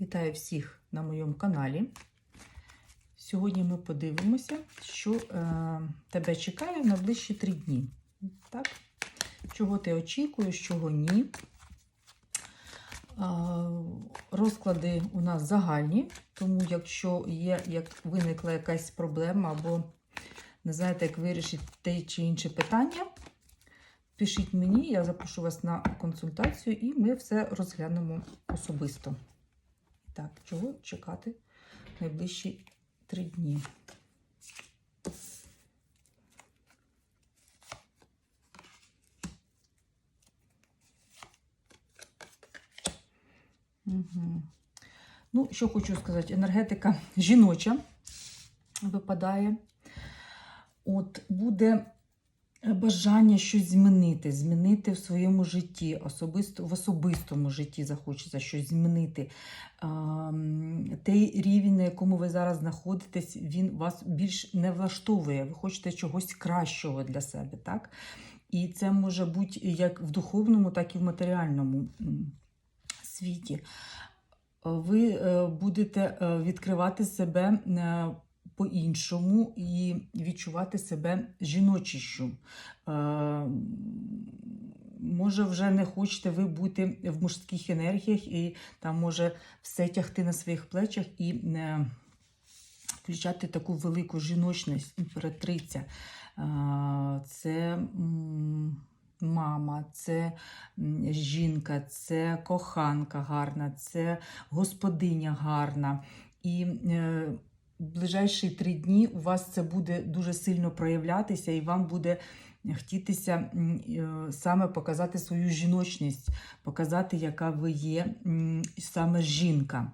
Вітаю всіх на моєму каналі. Сьогодні ми подивимося, що е, тебе чекає в найближчі три дні. Так? Чого ти очікуєш, чого ні. Е, розклади у нас загальні, тому якщо є, як виникла якась проблема або не знаєте, як вирішити те чи інше питання, пишіть мені, я запишу вас на консультацію і ми все розглянемо особисто. Так, чого чекати найближчі три дні? Угу. Ну, що хочу сказати, енергетика жіноча випадає. От буде бажання щось змінити, змінити в своєму житті, особисто, в особистому житті захочеться щось змінити. Той рівень, на якому ви зараз знаходитесь, він вас більш не влаштовує. Ви хочете чогось кращого для себе. так? І це може бути як в духовному, так і в матеріальному світі. Ви е, будете е, відкривати себе е, по-іншому і відчувати себе жіночішю. Е, Може, вже не хочете ви бути в мужських енергіях, і там може все тягти на своїх плечах і е, включати таку велику жіночність, імператриця. Е, Це мама, це жінка, це коханка гарна, це господиня гарна. І е, ближайші три дні у вас це буде дуже сильно проявлятися, і вам буде хотітися е, саме показати свою жіночність, показати, яка ви є саме жінка.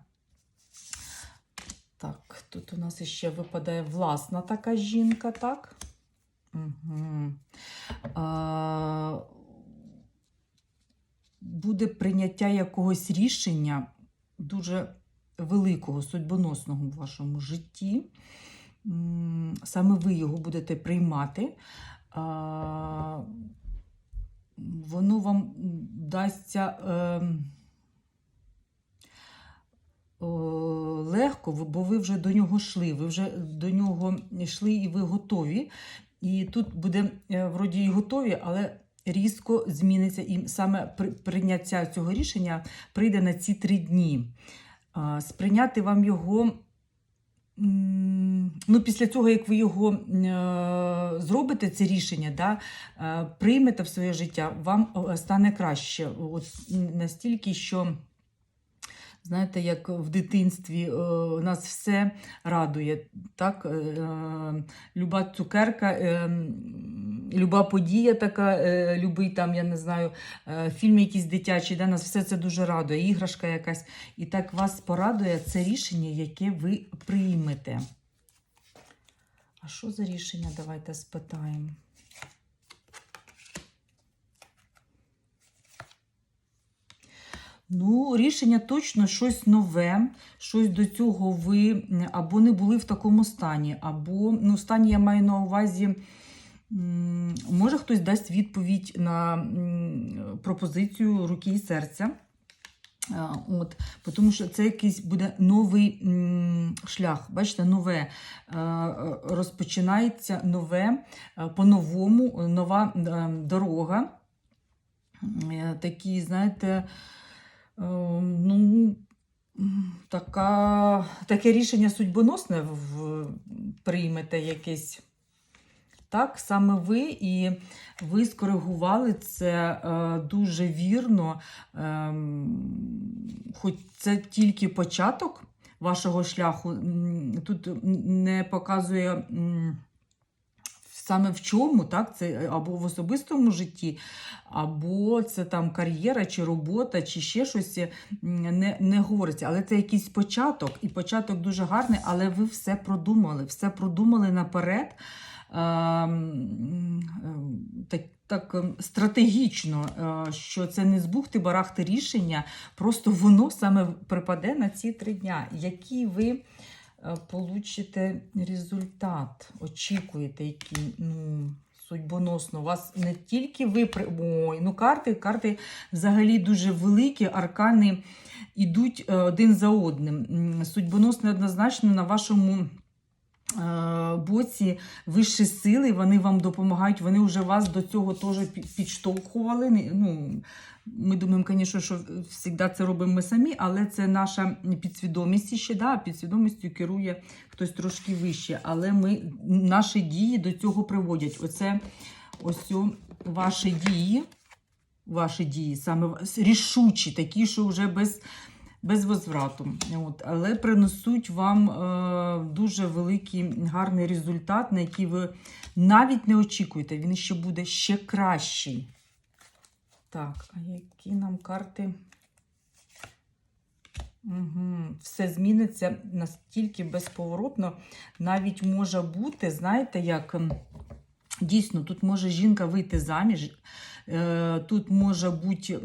Так, тут у нас ще випадає власна така жінка, так? Угу. А, буде прийняття якогось рішення дуже великого, судьбоносного в вашому житті. Саме ви його будете приймати. Воно вам дасться ем, легко, бо ви вже до нього йшли, ви вже до нього йшли і ви готові. І тут буде е, вроді і готові, але різко зміниться. І саме при- прийняття цього рішення прийде на ці три дні. Сприйняти вам його. Ну, після того, як ви його е, зробите, це рішення, да, е, приймете в своє життя, вам стане краще. От настільки, що, знаєте, як в дитинстві е, нас все радує. Так? Е, е, люба цукерка, е, люба подія така, е, любий там, я не знаю, е, фільм якийсь дитячий, да, нас все це дуже радує, іграшка якась. І так вас порадує це рішення, яке ви приймете. А що за рішення? Давайте спитаємо. Ну, рішення точно щось нове, щось до цього ви або не були в такому стані, або ну, стані я маю на увазі. Може, хтось дасть відповідь на пропозицію руки і серця. От, тому що це якийсь буде новий шлях. Бачите, нове е, е, розпочинається нове, е, по-новому, нова е, дорога. Е, Такі, знаєте, е, ну, така, таке рішення судьбоносне в, приймете якесь. Так, саме ви, і ви скоригували це е, дуже вірно, ем, хоч це тільки початок вашого шляху, тут не показує саме в чому, так, це або в особистому житті, або це там кар'єра, чи робота, чи ще щось не, не говориться. Але це якийсь початок, і початок дуже гарний, але ви все продумали, все продумали наперед. Ем, ем, так, так ем, стратегічно, е, що це не з бухти-барахти рішення, просто воно саме припаде на ці три дня. Який ви е, получите результат, очікуєте, який ну, судьбоносно. У вас не тільки ви Ой, ну карти, карти взагалі дуже великі, аркани ідуть е, один за одним. М, Судьбоносне однозначно на вашому боці вищі сили, вони вам допомагають, вони вже вас до цього теж підштовхували. Ну, ми думаємо, звісно, що завжди це робимо ми самі, але це наша підсвідомість ще, да, підсвідомістю керує хтось трошки вище. Але ми, наші дії до цього приводять. Оце ось ваші дії, ваші дії, саме рішучі, такі, що вже без, без возврату. От. Але принесуть вам е, дуже великий гарний результат, на який ви навіть не очікуєте. Він ще буде ще кращий. Так, а які нам карти? Угу. Все зміниться настільки безповоротно. Навіть може бути, знаєте, як дійсно тут може жінка вийти заміж, е, тут може бути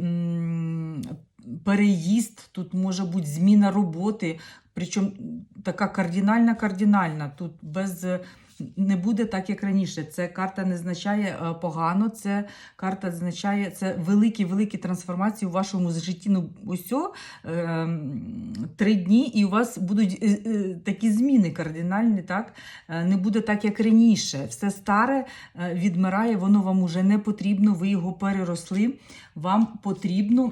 переїзд, тут може бути зміна роботи. Причому така кардинальна-кардинальна. Тут без не буде так, як раніше. Це карта не означає е, погано, це карта означає це великі-великі трансформації у вашому житті. Ну, ось о, е, м, три дні, і у вас будуть е, е, такі зміни кардинальні, так? Не буде так, як раніше. Все старе відмирає, воно вам уже не потрібно, ви його переросли. Вам потрібно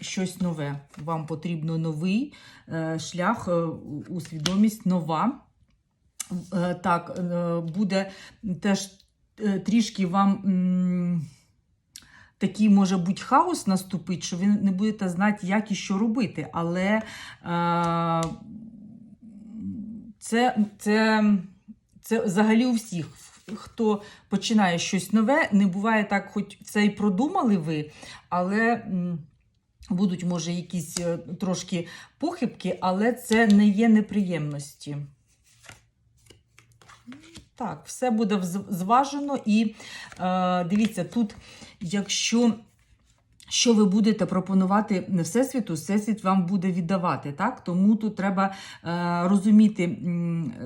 щось нове. Вам потрібно новий шлях у свідомість нова. Е, Так, е, буде теж е, трішки вам. Такий може бути хаос наступить, що ви не будете знати, як і що робити. Але е, це, це, це взагалі у всіх. Хто починає щось нове, не буває так, хоч це і продумали ви, але будуть, може, якісь трошки похибки, але це не є неприємності. Так, все буде зважено і е, дивіться, тут, якщо що ви будете пропонувати Всесвіту, Всесвіт вам буде віддавати. Так? Тому тут треба е, розуміти,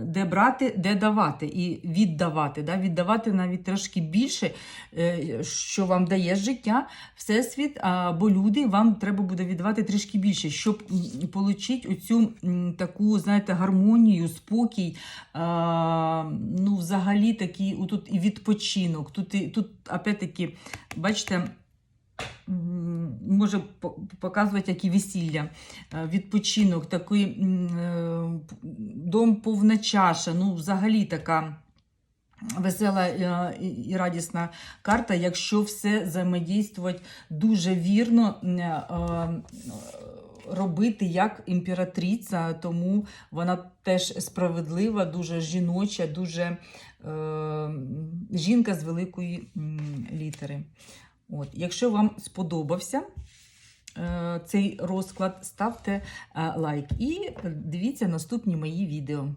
де брати, де давати і віддавати. Да? Віддавати навіть трошки більше, е, що вам дає життя, Всесвіт або люди, вам треба буде віддавати трішки більше, щоб отримати оцю таку, знаєте, гармонію, спокій. Е, ну, взагалі такий тут і відпочинок. Тут, і, тут опять-таки, бачите, може показувати, як і весілля, е, відпочинок, такий е, дом повна чаша, ну, взагалі така. Весела е, і- радісна карта, якщо все взаємодійствувати дуже вірно, робити як імператриця, тому вона теж справедлива, дуже жіноча, дуже жінка з великої літери. От. Якщо вам сподобався е, цей розклад, ставте е, лайк і дивіться наступні мої відео.